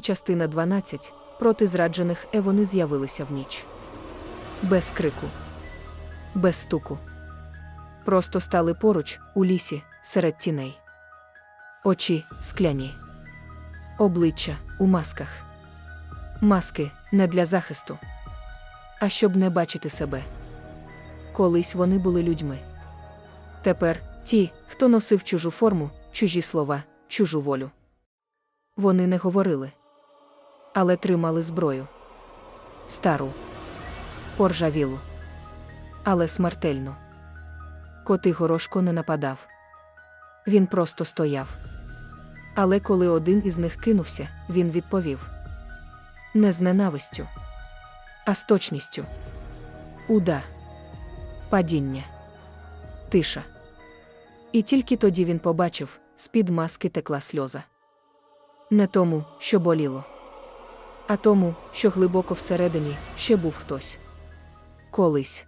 Частина 12. Проти зраджених е вони з'явилися в ніч. Без крику, без стуку. Просто стали поруч, у лісі, серед тіней. Очі скляні. Обличчя у масках. Маски не для захисту, а щоб не бачити себе. Колись вони були людьми. Тепер ті, хто носив чужу форму, чужі слова, чужу волю. Вони не говорили, але тримали зброю. Стару, поржавілу, але смертельну. Коти горошко не нападав. Він просто стояв. Але коли один із них кинувся, він відповів не з ненавистю, а з точністю. Уда, падіння, тиша. І тільки тоді він побачив, з-під маски текла сльоза. Не тому, що боліло, а тому, що глибоко всередині ще був хтось. Колись.